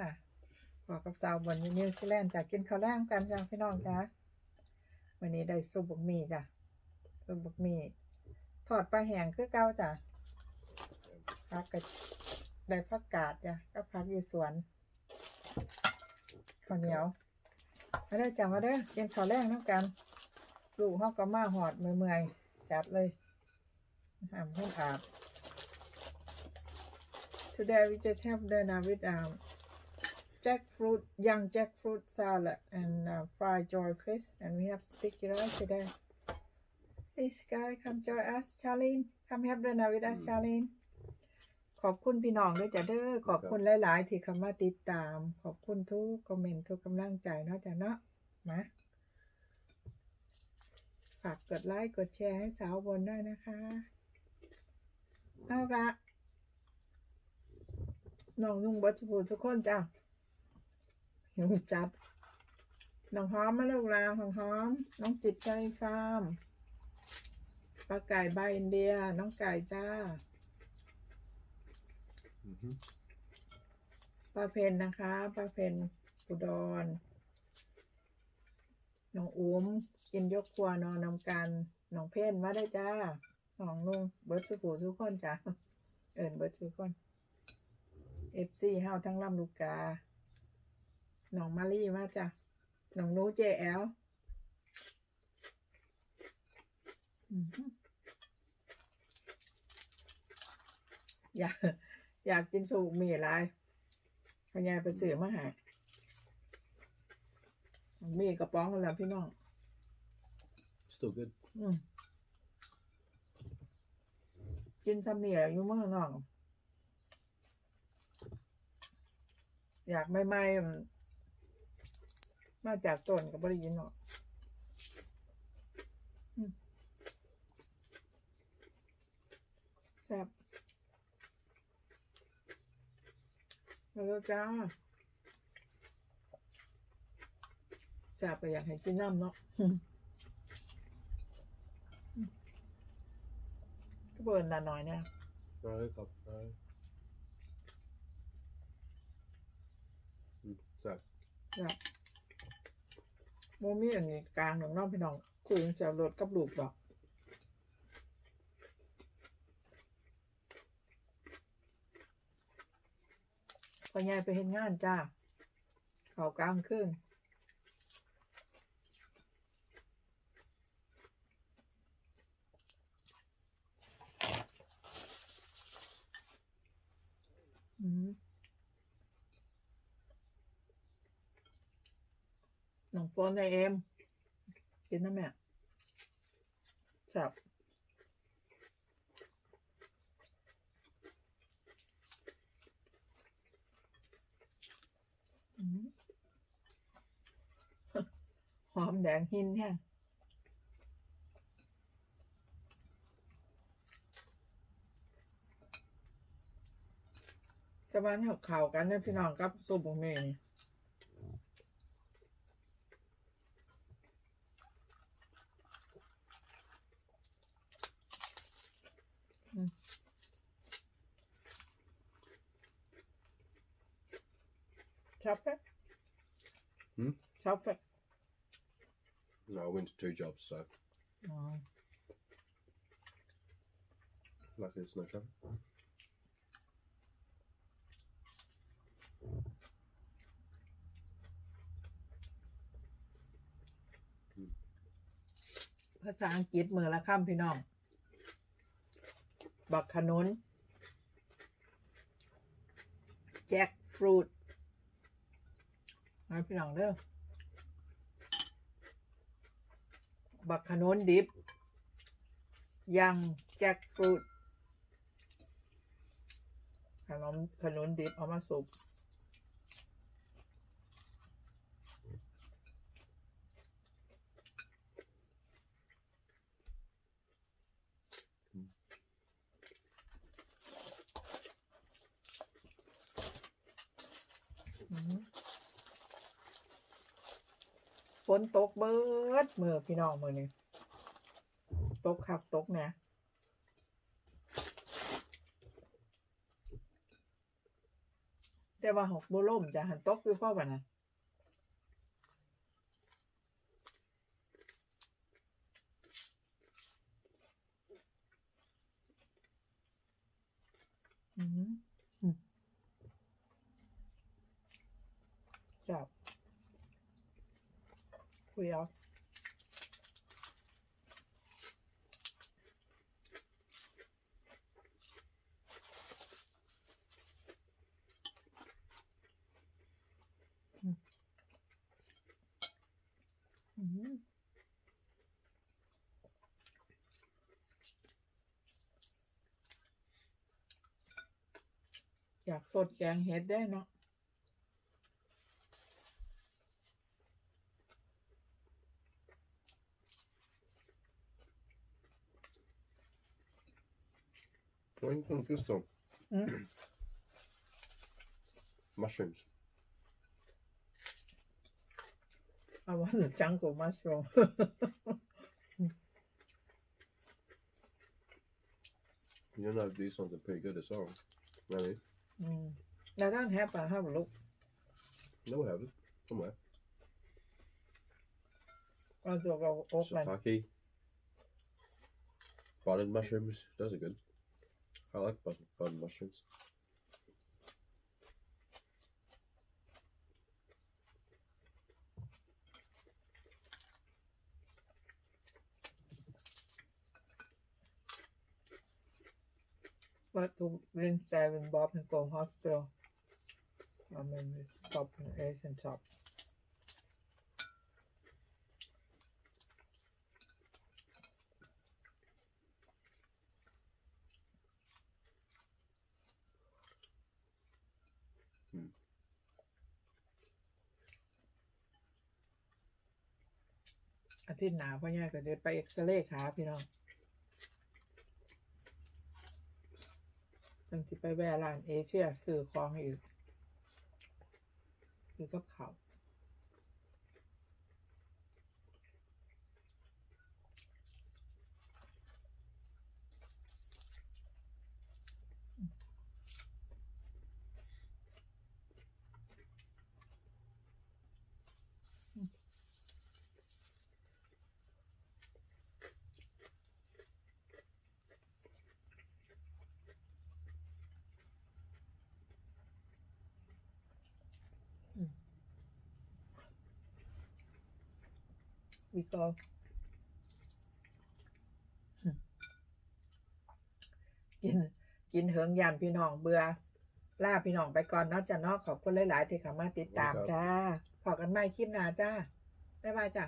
ดีจ้าขอกับสาวบนนิวซีแลนด์จากกินข้าวแรงกันจ้าพี่น้องจ้าวันนี้ได้ซุปบกหมี่จ้ะซุปบกหมี่ทอดปลาแห้งคือเก่าจ้ะผักกับได้ผักกาดจ้ะกับผักอยู่สวนข้าวเหนียวมาเด้อจ้ามาเด้อกินข้าวแรงน้ำกันลูกเฮาก็มาหอดเมื่อยๆจัดเลยห้ามเพิ่นอาบ Today we just have dinner with um, jackfruit, young jackfruit salad and uh, fried joy crisp, and we have sticky rice today. Please, guy, come join us, Charlene. Come have dinner with us, Charlene. ขอบคุณพี่น้องด้วยจ้ะเด้อ ขอบคุณหลาย ๆ ที่เข้ามาติดตาม ขอบคุณทุกคอมเมนต์ทุกกำลังใจเนาะจ้ะเนาะ มา ฝากกดไลค์ กดแชร์ให้สาวบนด้วยนะคะเอาละน้องนุ่งเบัตผูทุกคนจ้า หิวจัดน้องหอมมาลูกลาวของหอม น้องจิตใจฟาร์มปลาไก่ใบอินเดีย น้องไก่จ้า Mhm. ปลาเพนนะคะปลาเพนอุดร น้องอุ้มกินยกครัวนอนนำกัน น้องเพนมาได้จ้าน้องนุ่งเบิร์ดสุผูทุกคนจ้าเอิญเบิร์ดทุกคนเอฟซีเฮาทั้งลำลูกกา น้องมารี่มาจ้ะน้องหนูเจแอลอือหืออยากอยากกินสูบหมี่อะไรพญายไปซื้อมาใหามีกระป๋องกันแล้วพี่น้อง Still good. อืมกินซ้ำนี่แหละอยู่เมืองนอกอยากไม่ไม่ มาจากต้นกับบริยินหรอกอืมแซ่บมาแล้วจ้าแซ่บก็อยากให้กินน้ำเนาะก็เบิร์นนานหน่อยเนี่ย No, cup, no. Mm, So, ครับ โมมีอันนี้กลางหนึ่งน้องพี่น้อง คุยกันเสียรถกับลูกดอกพอยายไปเห็นงานจ้า เขากลางครึ่งม น้องโฟนในเอ็มกินนะแม่จับหอมแดงหินแห้งจะบ้านเขาเข่ากันเนะพี่น้องกับซุปบะหมี่ นี่ชอบไหม Hmm? ชอบไหม no, I went to two jobs, so อ๋อ luckily it's no traffic. ภาษาอังกฤษมือละคำพี่น้อง บักขนุน แจ็คฟรุต มาพี่น้องเด้อบักขนุนดิบยังแจ็คฟรุตขนมขนุนดิบเอามาสุก อืมฝ นตกเบิดมือพี่น้องมือนี่ตกครับตกนี่ยแต่ว่าหกโบล่มจะหันตกอยู่พ่อวันนั้นอืมอืมจับ คุยเอาอืมอยากสดแกงเห็ดได้เนาะ Vad är det fisk då? Mm. Mushrooms. I want the jungle mushroom You know these ones are pretty good as well. Maybe. mm. I don't have I have a look No, we haven't. Somewhere. เอาตัวเราโอ๊กมัน Sataki. Budded mushrooms. Those are good. I like button, button mushrooms. But the Wednesday in Bob and Hospital, I'm in this shop, an Asian shop. อาทิตย์หนาพ่อใหญ่ก็เดินไปเอ็กซเรย์ขาพี่น้องตั้งที่ไปแวะร้านเอเชียซื้อของอีกซื้อกับเขา we go กินกินเหิงยานพี่น้องเบื่อล่าพี่น้องไปก่อนเนาะจ้ะเนาะขอบคุณหลาย ๆ ที่เข้ามาติดตามครับจ้าพอกันใหม่คลิปหน้าจ้าบ๊ายบายจ้า